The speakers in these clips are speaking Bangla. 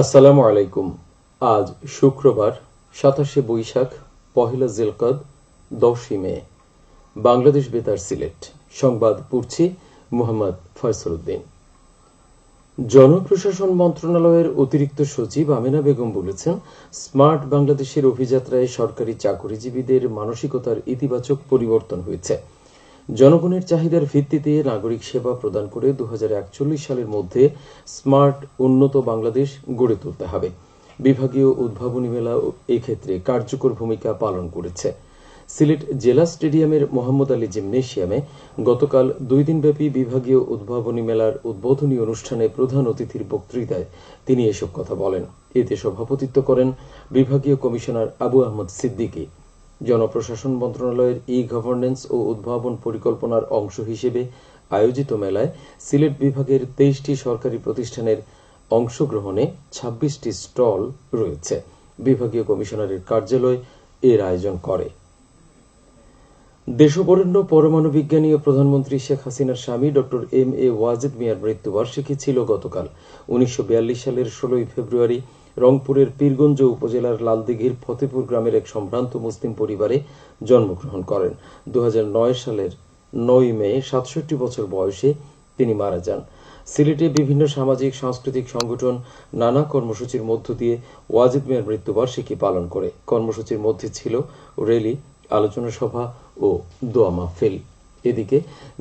আসসালামু আলাইকুম। আজ শুক্রবার, সাতাশে বৈশাখ, পহেলা জিলকদ, দশই মে। বাংলাদেশ বেতার সিলেট। সংবাদ পড়ছি মোহাম্মদ ফয়সল উদ্দিন জনপ্রশাসন মন্ত্রণালয়ের অতিরিক্ত সচিব আমিনা বেগম বলেছেন, স্মার্ট বাংলাদেশের অভিযাত্রায় সরকারি চাকরিজীবীদের মানসিকতার ইতিবাচক পরিবর্তন হয়েছে। জনগণের চাহিদার ভিত্তিতে নাগরিক সেবা প্রদান করে দু হাজার একচল্লিশ সালের মধ্যে স্মার্ট, উন্নত বাংলাদেশ গড়ে তুলতে হবে। বিভাগীয় উদ্ভাবনী মেলা এক্ষেত্রে কার্যকর ভূমিকা পালন করেছে। সিলেট জেলা স্টেডিয়ামের মোহাম্মদ আলী জিমনেশিয়ামে গতকাল দুই দিনব্যাপী বিভাগীয় উদ্ভাবনী মেলার উদ্বোধনী অনুষ্ঠানে প্রধান অতিথির বক্তৃতায় তিনি এসব কথা বলেন। এতে সভাপতিত্ব করেন বিভাগীয় কমিশনার আবু আহমদ সিদ্দিকী। জনপ্রশাসন মন্ত্রণালয়ের ই গভর্নেন্স ও উদ্ভাবন পরিকল্পনার অংশ হিসেবে আয়োজিত মেলায় সিলেট বিভাগের তেইশটি সরকারি প্রতিষ্ঠানের অংশগ্রহণে ছাব্বিশটি স্টল রয়েছে। বিভাগীয় কমিশনারের কার্যালয় এর আয়োজন করে। দেশবরেণ্য পরমাণু বিজ্ঞানী ও প্রধানমন্ত্রী শেখ হাসিনার স্বামী ডক্টর এম এ ওয়াজেদ মিয়ার মৃত্যুবার্ষিকী ছিল গতকাল। উনিশশো বিয়াল্লিশ সালের ষোলোই ফেব্রুয়ারি রংপুরের পীরগঞ্জ উপজেলার লালদিঘির ফতেপুর গ্রামের এক সম্ভ্রান্ত মুসলিম পরিবারে জন্মগ্রহণ করেন। দুই হাজার নয় সালের নয় মে, সাতষট্টি বছর বয়সে তিনি মারা যান। সিলেটে বিভিন্ন সামাজিক, সাংস্কৃতিক সংগঠন নানা কর্মসূচির মধ্য দিয়ে ওয়াজিদ মিয়ার মৃত্যুবার্ষিকী পালন করে। কর্মসূচির মধ্যে ছিল রেলি, আলোচনা সভা ও দোয়া মাহফিল। এদিকে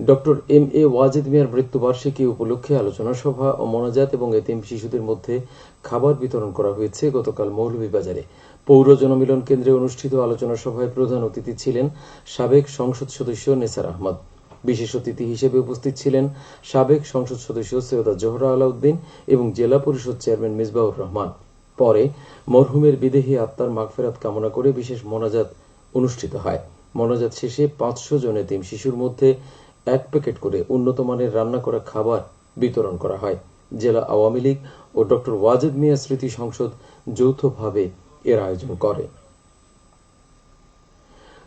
ডক্টর এম এ ওয়াজিদ মিয়ার মৃত্যুবার্ষিকী উপলক্ষে আলোচনা সভা ও মনাজাত এবং এতিম শিশুদের মধ্যে খাবার বিতরণ করা হয়েছে গতকাল মৌলভীবাজারে। পৌর জনমিলন কেন্দ্রে অনুষ্ঠিত আলোচনা সভায় প্রধান অতিথি ছিলেন সাবেক সংসদ সদস্য নেসার আহমদ। বিশেষ অতিথি হিসেবে উপস্থিত ছিলেন সাবেক সংসদ সদস্য সৈয়দা জোহরা আলাউদ্দিন এবং জেলা পরিষদ চেয়ারম্যান মিসবাউর রহমান। পরে মরহুমের বিদেহী আত্মার মাগফেরাত কামনা করে বিশেষ মোনাজাত অনুষ্ঠিত হয়। মনাজাত শেষে পাঁচশো জন এতিম শিশুর মধ্যে এক প্যাকেট করে উন্নত মানের রান্না করা খাবার বিতরণ করা হয়। জেলা আওয়ামী লীগ ও ডক্টর ওয়াজেদ মিয়া স্মৃতি সংসদ যৌথভাবে এর আয়োজন করে।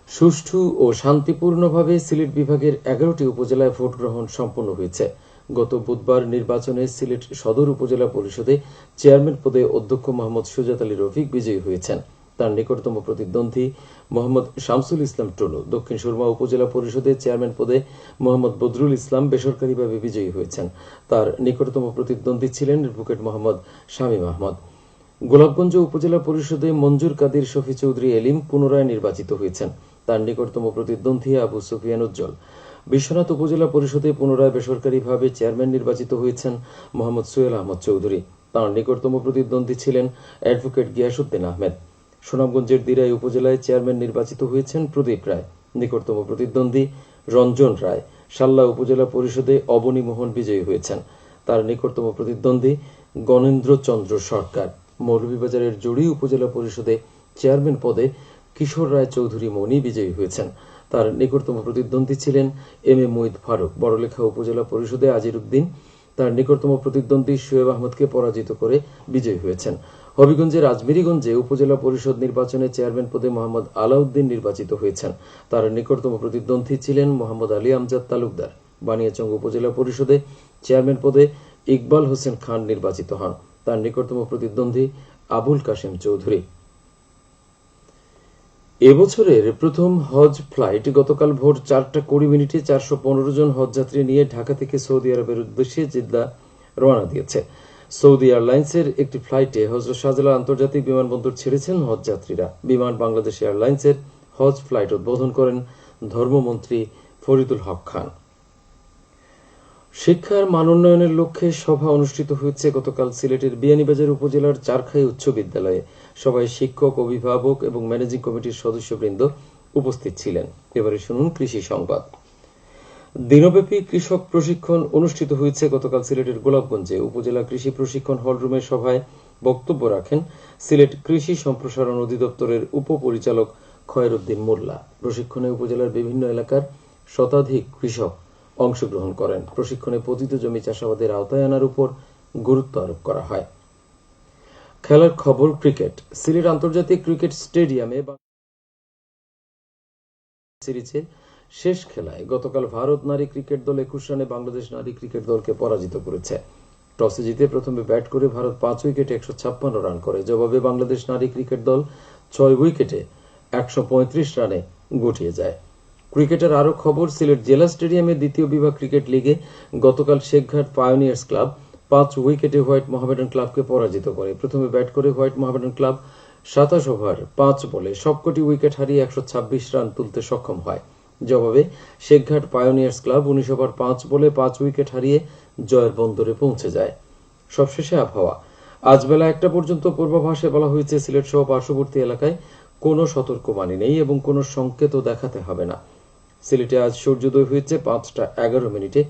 সুষ্ঠু ও শান্তিপূর্ণভাবে সিলেট বিভাগের এগারোটি উপজেলায় ভোট গ্রহণ সম্পন্ন হয়েছে। গত বুধবার নির্বাচনে সিলেট সদর উপজেলা পরিষদে চেয়ারম্যান পদে অধ্যক্ষ মোহাম্মদ সুজাত আলী রফিক বিজয়ী হয়েছেন। তার নিকটতম প্রতিদ্বন্দ্বী মোহাম্মদ শামসুল ইসলাম টুনু দক্ষিণ সুরমা উপজেলা পরিষদের চেয়ারম্যান পদে মোহাম্মদ বদরুল ইসলাম বেসরকারিভাবে বিজয়ী হয়েছেন। তার নিকটতম প্রতিদ্বন্দ্বী ছিলেন অ্যাডভোকেট মোহাম্মদ শামীম আহমদ। গোলাপগঞ্জ উপজেলা পরিষদে মঞ্জুর কাদির শফি চৌধুরী এলিম পুনরায় নির্বাচিত হয়েছেন। তার নিকটতম প্রতিদ্বন্দ্বী আবু সুফিয়ান উজ্জ্বল। বিশ্বনাথ উপজেলা পরিষদে পুনরায় বেসরকারিভাবে চেয়ারম্যান নির্বাচিত হয়েছেন মোহাম্মদ সোহেল আহমদ চৌধুরী। তার নিকটতম প্রতিদ্বন্দ্বী ছিলেন অ্যাডভোকেট গিয়াসুদ্দিন আহমেদ। সুনামগঞ্জের দিরাই উপজেলায় চেয়ারম্যান নির্বাচিত হয়েছেন প্রদীপ রায়। নিকটতম প্রতিদ্বন্দ্বী রঞ্জন রায়। সাল্লা উপজেলা পরিষদে অবনী মোহন বিজয়ী হয়েছেন। তার নিকটতম প্রতিদ্বন্দ্বী গণেন্দ্র চন্দ্র সরকার। মৌলভীবাজারের জড়ি উপজেলা পরিষদে চেয়ারম্যান পদে কিশোর রায় চৌধুরী মণি বিজয়ী হয়েছেন। তার নিকটতম প্রতিদ্বন্দ্বী ছিলেন এম এ মঈদ ফারুক। বড়লেখা উপজেলা পরিষদে আজির উদ্দিন তার নিকটতম প্রতিদ্বন্দ্বী শোয়েব আহমদকে পরাজিত করে বিজয়ী হয়েছেন। হবিগঞ্জের আজমিরিগঞ্জে উপজেলা পরিষদ নির্বাচনে চেয়ারম্যান পদে মোহাম্মদ আলাউদ্দিন নির্বাচিত হয়েছেন। তার নিকটতম প্রতিদ্বন্দ্বী ছিলেন মোহাম্মদ আলী আমজাদ তালুকদার। বানিয়াচং উপজেলা পরিষদে চেয়ারম্যান পদে ইকবাল হোসেন খান নির্বাচিত হন। তার নিকটতম প্রতিদ্বন্দ্বী আবুল কাশেম চৌধুরী। এবছরের প্রথম হজ ফ্লাইট গতকাল ভোর চারটা কুড়ি মিনিটে চারশো পনেরো জন হজযাত্রী নিয়ে ঢাকা থেকে সৌদি আরবের উদ্দেশ্যে জিদ্দা রওনা দিয়েছে। সৌদি এয়ারলাইন্সের একটি ফ্লাইটে হজরত শাহজালাল আন্তর্জাতিক বিমানবন্দর ছেড়েছেন হজযাত্রীরা। বিমান বাংলাদেশ এয়ারলাইন্সের হজ ফ্লাইট উদ্বোধন করেন ধর্মমন্ত্রী ফরিদুল হক খান। শিক্ষার মান উন্নয়নের লক্ষ্যে সভা অনুষ্ঠিত হয়েছে গতকাল সিলেটের বিয়ানীবাজার উপজেলার চারখাই উচ্চ বিদ্যালয়ে। সবাই শিক্ষক, অভিভাবক এবং ম্যানেজিং কমিটির সদস্যবৃন্দ উপস্থিত ছিলেন। এবারে শুনুন কৃষি সংবাদ। দিনব্যাপী কৃষক প্রশিক্ষণ অনুষ্ঠিত হয়েছে গতকাল সিলেটের গোলাপগঞ্জে। উপজেলা কৃষি প্রশিক্ষণ হলরুমের সভায় বক্তব্য রাখেন সিলেট কৃষি সম্প্রসারণ অধিদপ্তরের উপপরিচালক খয়রুদ্দিন মোল্লা। প্রশিক্ষণে উপজেলার বিভিন্ন এলাকার শতাধিক কৃষক অংশগ্রহণ করেন। প্রশিক্ষণে পতিত জমি চাষাবাদের আওতায় আনার উপর গুরুত্ব আরোপ করা হয়। খেলার খবর, ক্রিকেট। সিলেট আন্তর্জাতিক ক্রিকেট স্টেডিয়ামে সিরিজের শেষ খেলায় গতকাল ভারত নারী ক্রিকেট দল একুশ রানে বাংলাদেশ নারী ক্রিকেট দলকে পরাজিত করেছে। টসে জিতে প্রথমে ব্যাট করে ভারত পাঁচ উইকেটে একশো ছাপ্পান্ন রান করে। জবাবে বাংলাদেশ নারী ক্রিকেট দল ছয় উইকেটে একশো পঁয়ত্রিশ রানে গুটিয়ে যায়। ক্রিকেটের আরও খবর, সিলেট জেলা স্টেডিয়ামে দ্বিতীয় বিভাগ ক্রিকেট লিগে গতকাল শেখঘাট পায়োনিয়ার্স ক্লাব পাঁচ উইকেটে হোয়াইট মোহামেডান ক্লাবকে পরাজিত করে। প্রথমে ব্যাট করে হোয়াইট মোহামেডান ক্লাব সাতাশ ওভার, পাঁচ বলে সবকটি উইকেট হারিয়ে একশো ছাব্বিশ রান তুলতে সক্ষম হয়। জবাবে শেখঘাট পায়োনিয়ার্স ক্লাব উনিশ ওভার, পাঁচ বলে পাঁচ উইকেট হারিয়ে জয়ের বন্দরে পৌঁছে যায়। সবশেষে আবহাওয়া। আজ বেলা একটা পর্যন্ত পূর্বাভাসে বলা হয়েছে, সিলেট সহ পার্শ্ববর্তী এলাকায় কোনো সতর্কবাণী নেই এবং কোনো সংকেতও দেখাতে হবে না। সিলেটে আজ সূর্যোদয় হয়েছে পাঁচটা এগারো মিনিটে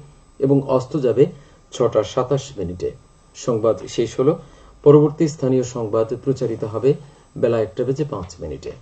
এবং অস্ত যাবে ছটা সাতাশ মিনিটে। সংবাদ শেষ হল। পরবর্তী স্থানীয় সংবাদ প্রচারিত হবে বেলা একটা বেজে পাঁচ মিনিটে।